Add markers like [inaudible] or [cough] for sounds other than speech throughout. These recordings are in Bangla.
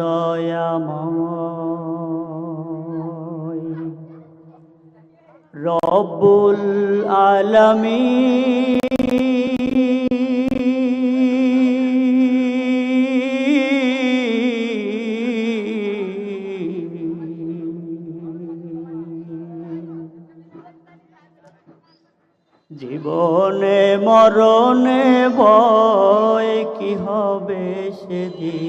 দয়াময়। রব্বুল আলমী জীবনে মরণে বয় কি হবে সেদিন?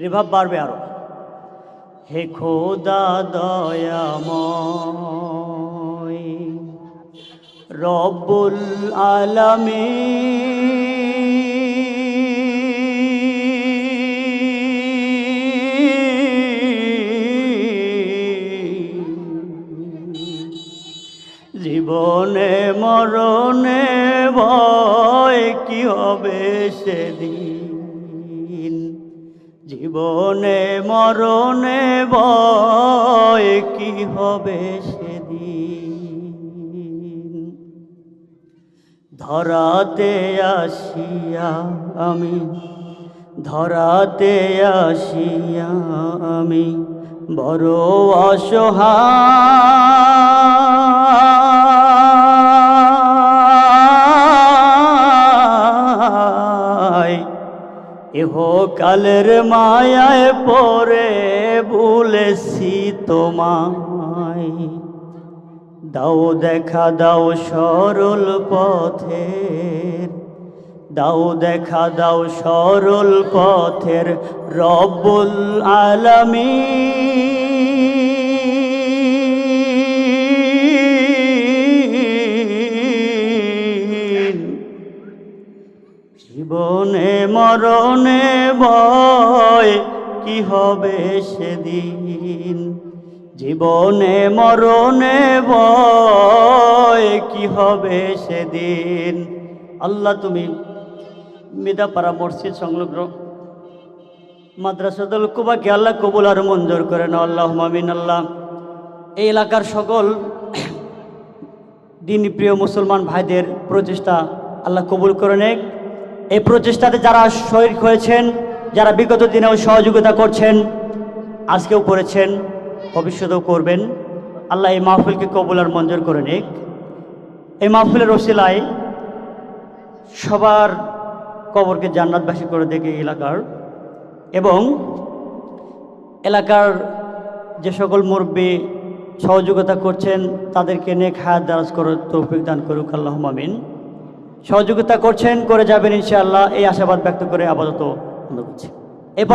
রিভাব বাড়বে আরও। হে খোদা দয়াময় রব্বুল আলমী জীবনে মরণে ভয় কি হবে সেদিন? জীবনে মরণে ভয় কি হবে সেদিন? ধরাতে আসিয়া আমি, ধরাতে আসিয়া আমি বড় অসহায় কালের মায়ায় পরে ভুলেছি তোমায়। দাও দেখা, দাও সরল পথের। দাও দেখা, দাও সরল পথের রব্বুল আলমী মরণে ভয়, কি হবে সেদিন? জীবনে মরণে ভয়, কি হবে সেদিন? আল্লাহ তুমি মিদাপাড়া মসজিদ সংলগ্ন মাদ্রাসাদুল কুবাকে আল্লাহ কবুল আর মঞ্জুর করেন আল্লাহ মামিন আল্লাহ। এই এলাকার সকল [clears throat] দিনী প্রিয় মুসলমান ভাইদের প্রচেষ্টা আল্লাহ কবুল করে নেক। এই প্রচেষ্টাতে যারা শহীদ হয়েছেন, যারা বিগত দিনেও সহযোগিতা করছেন, আজকেও করেছেন, ভবিষ্যতেও করবেন। আল্লাহ এই মাহফিলকে কবুল আর মঞ্জুর করে নিক। এই মাহফিলের ওসিলায় সবার কবরকে জান্নাতবাসী করে দেখে এলাকার। এবং এলাকার যে সকল মুরব্বী সহযোগিতা করছেন, তাদেরকে নেক হায়াত দারাজ করে তৌফিক দান করুক। আল্লাহ মামিন সহযোগিতা করছেন করে যাবেন ইনশাআল্লাহ। এই আশাবাদ ব্যক্ত করে আপাতত বন্ধ করছি।